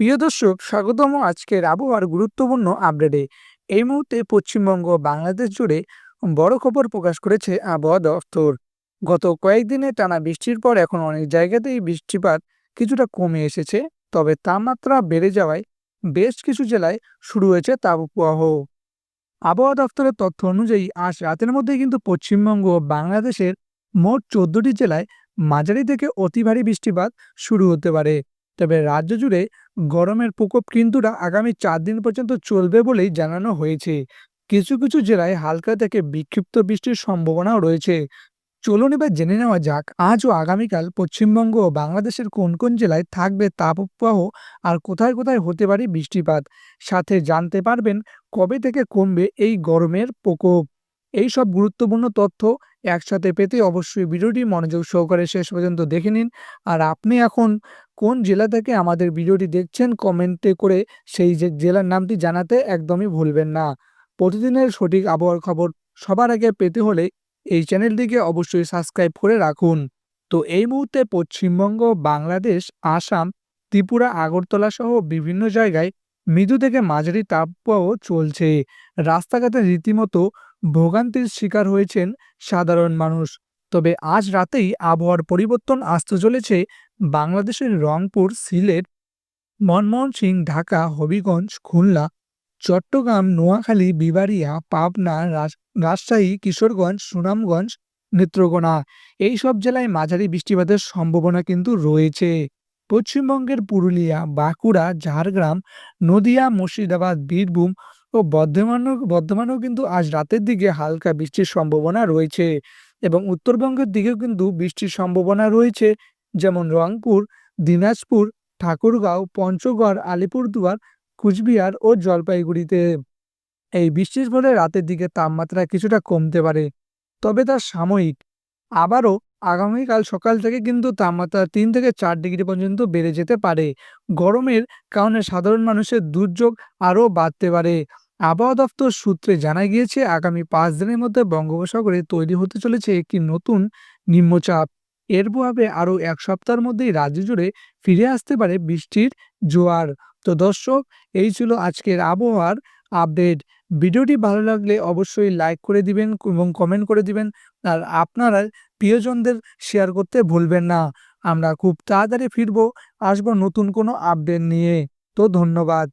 প্রিয় দর্শক, স্বাগতম আজকের আবহাওয়ার গুরুত্বপূর্ণ আপডেটে। এই মুহূর্তে পশ্চিমবঙ্গ বাংলাদেশ জুড়ে বড় খবর প্রকাশ করেছে আবহাওয়া দফতর। গত কয়েকদিনে টানা বৃষ্টির পর এখন অনেক জায়গাতেই বৃষ্টিপাত কিছুটা কমে এসেছে, তবে তাপমাত্রা বেড়ে যাওয়ায় বেশ কিছু জেলায় শুরু হয়েছে তাপপ্রবাহ। আবহাওয়া দফতরের তথ্য অনুযায়ী, আজ রাতের মধ্যে কিন্তু পশ্চিমবঙ্গ বাংলাদেশের মোট চোদ্দটি জেলায় মাঝারি থেকে অতি ভারী বৃষ্টিপাত শুরু হতে পারে। তবে রাজ্য জুড়ে গরমের প্রকোপ কিন্তু আগামী চার দিন পর্যন্ত চলবে বলেই জানানো হয়েছে। কিছু কিছু জেলায় হালকা থেকে বিক্ষিপ্ত বৃষ্টির সম্ভাবনাও রয়েছে। চলুন এবার জেনে নেওয়া যাক, আজ ও আগামীকাল পশ্চিমবঙ্গ ও বাংলাদেশের কোন কোন জেলায় থাকবে তাপপ্রবাহ আর কোথায় কোথায় হতে পারে বৃষ্টিপাত? সাথে জানতে পারবেন কবে থেকে কমবে এই গরমের প্রকোপ। এই সব গুরুত্বপূর্ণ তথ্য একসাথে পেতে অবশ্যই ভিডিওটি মনোযোগ সহকারে শেষ পর্যন্ত দেখে নিন। আর আপনি এখন কোন জেলা থেকে আমাদের ভিডিওটি দেখছেন কমেন্টে করে সেই যে জেলার নামটি জানাতে একদমই ভুলবেন না। প্রতিদিনের সঠিক আবহাওয়ার খবর সবার আগে পেতে হলে এই চ্যানেলটিকে অবশ্যই সাবস্ক্রাইব করে রাখুন। তো এই মুহূর্তে পশ্চিমবঙ্গ, বাংলাদেশ, আসাম, ত্রিপুরা, আগরতলা সহ বিভিন্ন জায়গায় মৃদু থেকে মাঝারি তাপপ্রবাহ চলছে। রাস্তাঘাটে রীতিমতো ভোগান্তির শিকার হয়েছেন সাধারণ মানুষ। তবে আজ রাতেই আবহাওয়ার পরিবর্তন আসতে চলেছে বাংলাদেশের রংপুর, সিলেট, মনমোহন সিং, ঢাকা, হবিগঞ্জ, খুলনা, চট্টগ্রাম, নোয়াখালী, বিবাড়িয়া, পাবনা, রাজ- রাজশাহী, কিশোরগঞ্জ, সুনামগঞ্জ, নেত্রকোনা। এই সব জেলায় মাঝারি বৃষ্টিপাতের সম্ভাবনা কিন্তু রয়েছে। পশ্চিমবঙ্গের পুরুলিয়া, বাঁকুড়া, ঝাড়গ্রাম, নদিয়া, মুর্শিদাবাদ, বীরভূম ও বর্ধমানও, বর্ধমানেও কিন্তু আজ রাতের দিকে হালকা বৃষ্টির সম্ভাবনা রয়েছে এবং উত্তরবঙ্গের দিকেও কিন্তু বৃষ্টির সম্ভাবনা রয়েছে। যেমন রংপুর, দিনাজপুর, ঠাকুরগাঁও, পঞ্চগড়, আলিপুরদুয়ার, কুচবিহার ও জলপাইগুড়িতে। এই বৃষ্টির ফলে রাতের দিকে তাপমাত্রা কিছুটা কমতে পারে, তবে তা সাময়িক। আবারও আগামীকাল সকাল থেকে কিন্তু তাপমাত্রা তিন থেকে চার ডিগ্রি পর্যন্ত বেড়ে যেতে পারে। গরমের কারণে সাধারণ মানুষের দুর্যোগ আরও বাড়তে পারে। আবহাওয়া দপ্তর সূত্রে জানা গিয়েছে, আগামী পাঁচ দিনের মধ্যে বঙ্গোপসাগরে তৈরি হতে চলেছে একটি নতুন নিম্নচাপ। এর প্রভাবে আরও এক সপ্তাহের মধ্যেই রাজ্য জুড়ে ফিরে আসতে পারে বৃষ্টির জোয়ার। তো দর্শক, এই ছিল আজকের আবহাওয়ার আপডেট। ভিডিওটি ভালো লাগলে অবশ্যই লাইক করে দিবেন এবং কমেন্ট করে দিবেন। আর আপনারা প্রিয়জনদের শেয়ার করতে ভুলবেন না। আমরা খুব তাড়াতাড়ি ফিরবো, আসব নতুন কোনো আপডেট নিয়ে। তো ধন্যবাদ।